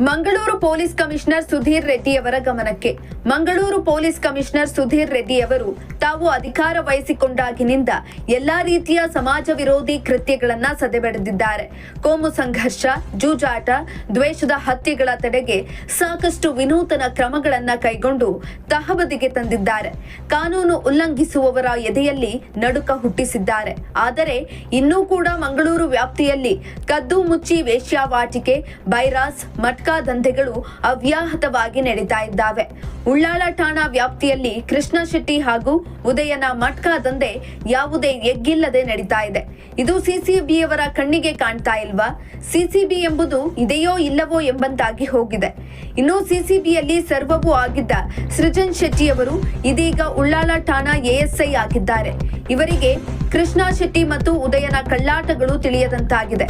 Mangaluru police commissioner Sudhir Reddy ಅವರ ಗಮನಕ್ಕೆ. Mangaluru police commissioner Sudhir Reddy ಅವರು ತಾವು ಅಧಿಕಾರ ವಹಿಸಿಕೊಂಡಾಗಿನಿಂದ ಎಲ್ಲಾ ರೀತಿಯ ಸಮಾಜ ವಿರೋಧಿ ಕೃತ್ಯಗಳನ್ನ ಸದೆಬೆಡೆದಿದ್ದಾರೆ. ಕೋಮು ಸಂಘರ್ಷ, ಜೂಜಾಟ, ದ್ವೇಷದ ಹತ್ಯೆಗಳ ತಡೆಗೆ ಸಾಕಷ್ಟು ವಿನೂತನ ಕ್ರಮಗಳನ್ನ ಕೈಗೊಂಡು ತಹಬದಿಗೆ ತಂದಿದ್ದಾರೆ. ಕಾನೂನು ಉಲ್ಲಂಘಿಸುವವರ ಎದೆಯಲ್ಲಿ ನಡುಕ ಹುಟ್ಟಿಸಿದ್ದಾರೆ. ಆದರೆ ಇನ್ನೂ ಕೂಡ ಮಂಗಳೂರು ವ್ಯಾಪ್ತಿಯಲ್ಲಿ ಕದ್ದು ಮುಚ್ಚಿ ವೇಶ್ಯಾವಾಟಿಕೆ, ಬೈರಾಸ್ ಮಟ್ಕಾ ದಂಧೆಗಳು ಅವ್ಯಾಹತವಾಗಿ ನಡೀತಾ ಇದ್ದಾವೆ. ಉಳ್ಳಾಳ ಠಾಣಾ ವ್ಯಾಪ್ತಿಯಲ್ಲಿ ಕೃಷ್ಣ ಶೆಟ್ಟಿ ಹಾಗೂ ಉದಯನ ಮಟ್ಕಾ ದಂಧೆ ಯಾವುದೇ ಎಗ್ಗಿಲ್ಲದೆ ನಡೀತಾ ಇದೆ. ಇದು ಸಿಸಿಬಿಯವರ ಕಣ್ಣಿಗೆ ಕಾಣ್ತಾ ಇಲ್ವಾ? ಸಿಸಿಬಿ ಎಂಬುದು ಇದೆಯೋ ಇಲ್ಲವೋ ಎಂಬಂತಾಗಿ ಹೋಗಿದೆ. ಇನ್ನು ಸಿಸಿಬಿಯಲ್ಲಿ ಸರ್ವವೂ ಆಗಿದ್ದ ಸೃಜನ್ ಶೆಟ್ಟಿಯವರು ಇದೀಗ ಉಳ್ಳಾಳ ಠಾಣಾ ಎಎಸ್ಐ ಆಗಿದ್ದಾರೆ. ಇವರಿಗೆ ಕೃಷ್ಣ ಶೆಟ್ಟಿ ಮತ್ತು ಉದಯನ ಕಳ್ಳಾಟಗಳು ತಿಳಿಯದಂತಾಗಿದೆ.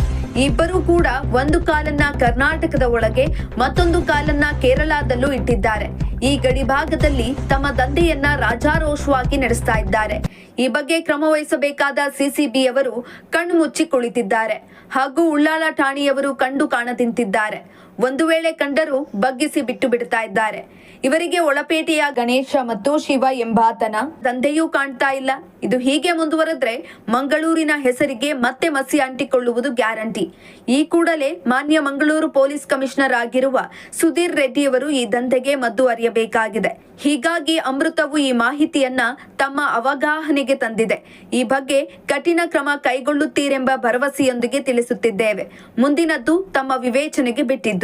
ಇಬ್ಬರೂ ಕೂಡ ಒಂದು ಕಾಲನ್ನ ಕರ್ನಾಟಕದ ಒಳಗೆ ಮತ್ತೊಂದು ಕಾಲನ್ನ ಕೇರಳದಲ್ಲೂ ಇಟ್ಟಿದ್ದಾರೆ. ಈ ಗಡಿಭಾಗದಲ್ಲಿ ತಮ್ಮ ದಂಧೆಯನ್ನ ರಾಜಾರೋಷವಾಗಿ ನಡೆಸ್ತಾ ಇದ್ದಾರೆ. ಈ ಬಗ್ಗೆ ಕ್ರಮ ವಹಿಸಬೇಕಾದ ಸಿಸಿಬಿ ಅವರು ಕಣ್ಣು ಕುಳಿತಿದ್ದಾರೆ ಹಾಗೂ ಉಳ್ಳಾಲ ಠಾಣೆಯವರು ಕಂಡು ಕಾಣದಿಂತಿದ್ದಾರೆ. ಒಂದು ವೇಳೆ ಕಂಡರೂ ಬಗ್ಗಿಸಿ ಬಿಟ್ಟು ಬಿಡ್ತಾ ಇದ್ದಾರೆ. ಇವರಿಗೆ ಒಳಪೇಟೆಯ ಗಣೇಶ ಮತ್ತು ಶಿವ ಎಂಬಾತನ ತಂದೆಯೂ ಕಾಣ್ತಾ ಇಲ್ಲ. ಇದು ಹೀಗೆ ಮುಂದುವರೆದ್ರೆ ಮಂಗಳೂರಿನ ಹೆಸರಿಗೆ ಮತ್ತೆ ಮಸಿ ಅಂಟಿಕೊಳ್ಳುವುದು ಗ್ಯಾರಂಟಿ. ಈ ಕೂಡಲೇ ಮಾನ್ಯ ಮಂಗಳೂರು ಪೊಲೀಸ್ ಕಮಿಷನರ್ ಆಗಿರುವ ಸುಧೀರ್ ರೆಡ್ಡಿಯವರು ಈ ದಂಧೆಗೆ ಮದ್ದು ಅರಿಯಬೇಕಾಗಿದೆ. ಹೀಗಾಗಿ ಅಮೃತವು ಈ ಮಾಹಿತಿಯನ್ನ ತಮ್ಮ ಅವಗಾಹನೆಗೆ ತಂದಿದೆ. ಈ ಬಗ್ಗೆ ಕಠಿಣ ಕ್ರಮ ಕೈಗೊಳ್ಳುತ್ತೀರೆಂಬ ಭರವಸೆಯೊಂದಿಗೆ ತಿಳಿಸುತ್ತಿದ್ದೇವೆ. ಮುಂದಿನದ್ದು ತಮ್ಮ ವಿವೇಚನೆಗೆ ಬಿಟ್ಟಿದ್ದು.